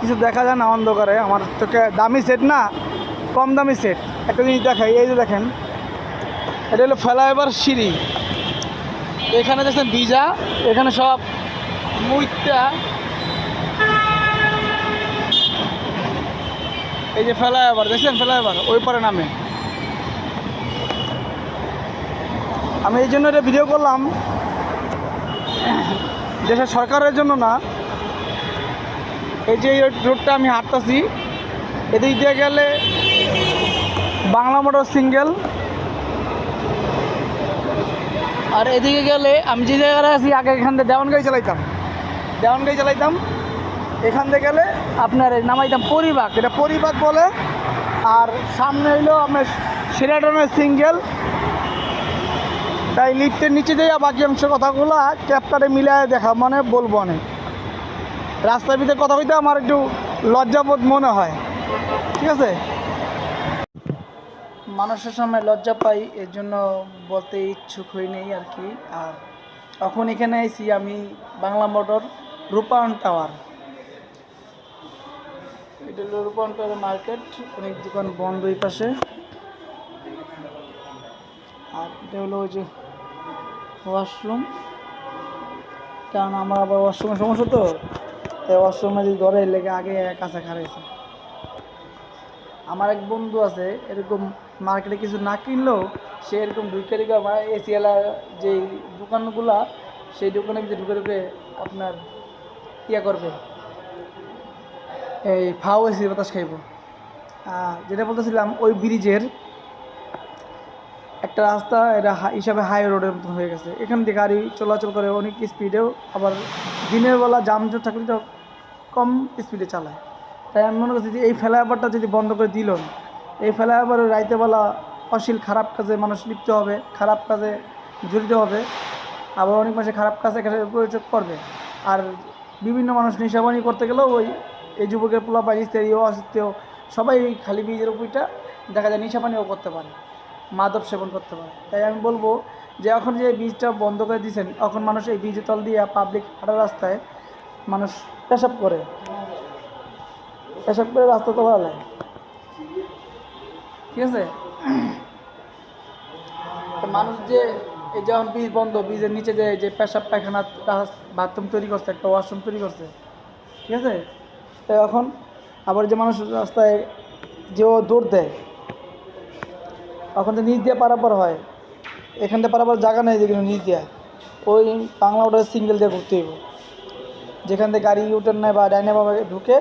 কিছু দেখা যায় না অন্ধকারে। আমার চোখে দামি সেট না, কম দামি সেট একটা জিনিস দেখাই, এই যে দেখেন, এটা হলো ফ্লাইওভার সিঁড়ি। এখানে দেখছেন ভিজা এখানে সব মুইটা এই যে ফ্লাইওভার, দেখছেন ফ্লাইওভার? ওই পরে নামে। আমি এই জন্য এটা ভিডিও করলাম। দেশের সরকারের জন্য না এই যে এই রোডটা আমি হাঁটতেছি, এদিক দিয়ে গেলে বাংলা মোটর সিঙ্গেল। আর এদিকে গেলে আমি যে জায়গায় আছি, আগে এখান থেকে দেওয়ানগাই চালাইতাম। দেওয়ানগাই চালাইতাম। এখান থেকে গেলে আপনার নামাইতাম পরিবাগ। এটা পরিবাগ বলে। আর সামনে হইল আপনার সিরাটনের সিঙ্গেল। তাই লিফটের নিচে দিয়ে বাকি অংশ কথাগুলো ক্যাপটারে মিলায় দেখা মানে বলব অনেক। রাস্তার ভিতরে কথা কইতে আমার একটু লজ্জাবোধ মনে হয়। ঠিক আছে? মানুষের সামনে লজ্জা পাই এর জন্য বলতে ইচ্ছুক হই আর কি। আর এখন এখানে আইছি আমি বাংলা মোটর রূপায়ণ টাওয়ার। এটা হলো রূপায়ণ টাওয়ার মার্কেট, অনেক দোকান বন্ধ এই পাশে। আর এটা হলো ওই যে ওয়াশরুম কারণ আমার আবার ওয়াশরুমের সমস্যা তো? যদি ধরে লেগে আগে কাছে খারাইছে আমার এক বন্ধু আছে, এরকম মার্কেটে কিছু না কিনলেও সে এরকম ঢুকে ঢুকে আমার এসিয়ালা যে দোকানগুলা, সেই দোকানে ভিতরে ঢুকে ঢুকে আপনার ইয়া করবে। এই ফাও এসি বাতাস খাইব। যেটা বলতেছিলাম, ওই ব্রিজের একটা রাস্তা, এটা হিসাবে হাই রোডের মতো হয়ে গেছে। এখান দিয়ে গাড়ি চলাচল করে অনেক স্পিডেও আবার দিনের বেলা জামজট থাকলে তো কম স্পিডে চালায়। তাই আমি মনে করছি যে এই ফ্লাইওভারটা যদি বন্ধ করে দিল, এই ফ্লাইওভারে রাইতেবেলা অশ্লীল খারাপ কাজে মানুষ লিপ্ত হবে, খারাপ কাজে জড়িত হবে, আবার অনেক মানুষ খারাপ কাজে প্রয়োগ করবে। আর বিভিন্ন মানুষ নেশাবানি করতে গেলেও ওই, এই যুবকের পোলা বা স্ত্রী অসিত্য সবাই খালি বীজের উপরটা দেখা যায় নেশাপানিও করতে পারে। মাদক সেবন করতে পারে। তাই আমি বলব যে এখন যে বীজটা বন্ধ করে দিয়েছেন, এখন মানুষ এই বীজের তল দিয়ে পাবলিক হাঁটা রাস্তায় মানুষ পেশাব করে। পেশাব করে রাস্তা তো ভালো ঠিক আছে? মানুষ যে এই যখন বীজ বন্ধ বীজের নিচে যে যে পেশাব পায়খানা বাথরুম তৈরি করছে, একটা ওয়াশরুম তৈরি করছে, ঠিক আছে? তো এখন আবার যে মানুষ রাস্তায় যে ও দৌড় দেয় এখন তো নিচ দিয়ে পারাপার হয়। এখান থেকে পারাপার জায়গা নেই যেগুলো নিচ দেওয়া ওই বাংলা ওটা সিঙ্গেল দিয়ে ঘুরতে হইব। যেখান থেকে গাড়ি ইউটার নেয় বা ডাইনে বাবা ঢুকে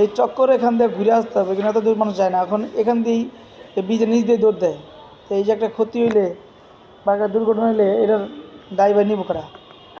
এই চক্করে এখান দিয়ে ঘুরে আসতে হবে কিন্তু এত দূর মানুষ যায় না? এখন এখান দিয়েই এই বীজের নিচ দিয়ে দৌড় দেয়। তো এই যে একটা ক্ষতি হইলে বা একটা দুর্ঘটনা হইলে এটার দায়ী বা নিব করা?